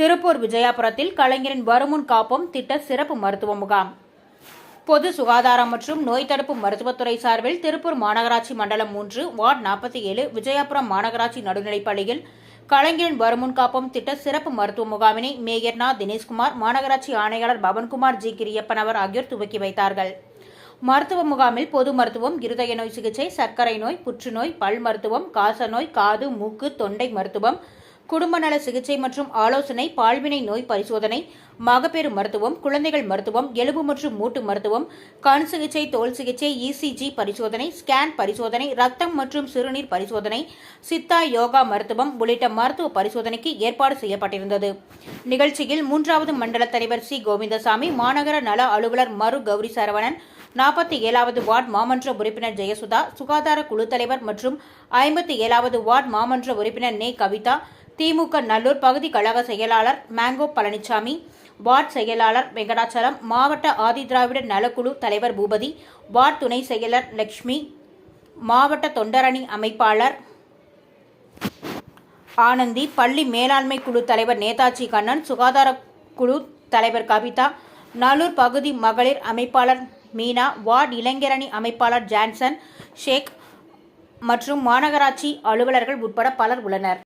திருப்பூர் விஜயாபுரத்தில் கலைஞரின் வருமுன் காப்போம் திட்ட சிறப்பு மருத்துவ முகாம். பொது சுகாதாரம் மற்றும் நோய் தடுப்பு மருத்துவத்துறை சார்பில் திருப்பூர் மாநகராட்சி மண்டலம் மூன்று வார்டு நாற்பத்தி ஏழு விஜயாபுரம் மாநகராட்சி நடுநிலைப்பள்ளியில் கலைஞரின் வருமுன் காப்போம் திட்ட சிறப்பு மருத்துவ முகாமினை மேயர் நா. தினேஷ்குமார் மாநகராட்சி ஆணையாளர் பவன்குமார் ஜி. கிரியப்பனவர் ஆகியோர் துவக்கி வைத்தார்கள். மருத்துவ முகாமில் பொது மருத்துவம் இருதய நோய் சிகிச்சை சர்க்கரை நோய் புற்றுநோய் பல் மருத்துவம் காசநோய் காது மூக்கு தொண்டை மருத்துவம் குடும்ப நல சிகிச்சை மற்றும் ஆலோசனை பால்வினை நோய் பரிசோதனை மகப்பேறு மருத்துவம் குழந்தைகள் மருத்துவம் எலும்பு மற்றும் மூட்டு மருத்துவம் கண் சிகிச்சை தோல் சிகிச்சை இசிஜி பரிசோதனை ஸ்கேன் பரிசோதனை ரத்தம் மற்றும் சிறுநீர் பரிசோதனை சித்தா யோகா மருத்துவம் உள்ளிட்ட மருத்துவ பரிசோதனைக்கு ஏற்பாடு செய்யப்பட்டிருந்தது. நிகழ்ச்சியில் மூன்றாவது மண்டல தலைவர் சி. கோவிந்தசாமி மாநகர நல அலுவலர் மரு. கௌரி சரவணன் நாற்பத்தி ஏழாவது வார்டு மாமன்ற உறுப்பினர் ஜெயசுதா சுகாதார குழு தலைவர் மற்றும் ஐம்பத்தி ஏழாவது வார்டு மாமன்ற உறுப்பினர் நே. கவிதா திமுக நல்லூர் பகுதி கழக செயலாளர் மேங்கோ பழனிசாமி வார்டு செயலாளர் வெங்கடாச்சலம் மாவட்ட ஆதிதிராவிடர் நலக்குழு தலைவர் பூபதி வார்டு துணை செயலர் லட்சுமி மாவட்ட தொண்டரணி அமைப்பாளர் ஆனந்தி பள்ளி மேலாண்மை குழு தலைவர் நேதாஜி கண்ணன் சுகாதார குழு தலைவர் கவிதா நல்லூர் பகுதி மகளிர் அமைப்பாளர் மீனா வார்டு இளைஞரணி அமைப்பாளர் ஜான்சன் ஷேக் மற்றும் மாநகராட்சி அலுவலர்கள் உட்பட பலர் உள்ளனர்.